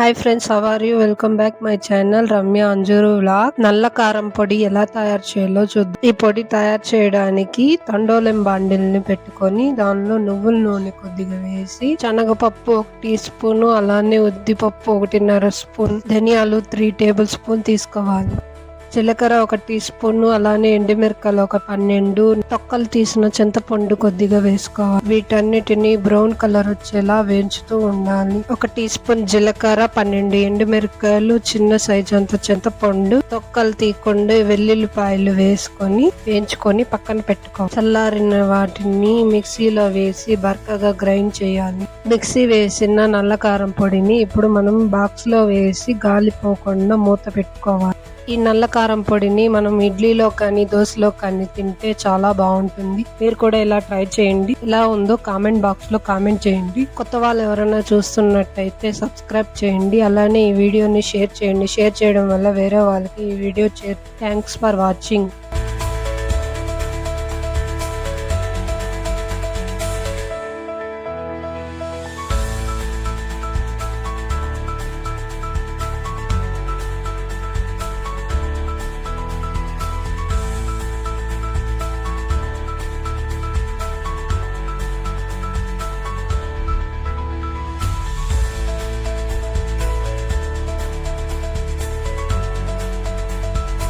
Hi friends how are you welcome back my channel Ramya Anjuru vlog నల్ల కారం పొడి ఎలా తయారు చేయాలో చూద్దాం. ఈ పొడి తయారు చేయడానికి తండోలెం బాండిల్ని పెట్టుకొని దానిలో నువ్వుల నూనె కొద్దిగా వేసి శనగపప్పు ఒక టీ స్పూన్ అలానే ఉద్దిపప్పు ఒకటిన్నర స్పూన్ ధనియాలు త్రీ టేబుల్ స్పూన్ తీసుకోవాలి. జీలకర్ర ఒక టీ స్పూన్ అలానే ఎండుమిరకాయలు ఒక పన్నెండు తొక్కలు తీసిన చింతపండు కొద్దిగా వేసుకోవాలి. వీటన్నిటిని బ్రౌన్ కలర్ వచ్చేలా వేయించుతూ ఉండాలి. ఒక టీ స్పూన్ జీలకర్ర పన్నెండు ఎండుమిరకాయలు చిన్న సైజు అంత చింతపండు తొక్కలు తీయకుండా వెల్లుల్లిపాయలు వేసుకొని వేయించుకొని పక్కన పెట్టుకోవాలి. చల్లారిన వాటిని మిక్సీలో వేసి బరకగా గ్రైండ్ చేయాలి. మిక్సీ వేసిన నల్ల కారం పొడిని ఇప్పుడు మనం బాక్స్లో వేసి గాలి పోకుండా మూత పెట్టుకోవాలి. ఈ నల్ల కారం పొడిని మనం ఇడ్లీలో కానీ దోశలో కానీ తింటే చాలా బాగుంటుంది. మీరు కూడా ఇలా ట్రై చేయండి. ఎలా ఉందో కామెంట్ బాక్స్లో కామెంట్ చేయండి. కొత్త వాళ్ళు ఎవరైనా చూస్తున్నట్టయితే సబ్స్క్రైబ్ చేయండి. అలానే ఈ వీడియోని షేర్ చేయండి. షేర్ చేయడం వల్ల వేరే వాళ్ళకి ఈ వీడియో థ్యాంక్స్ ఫర్ వాచింగ్.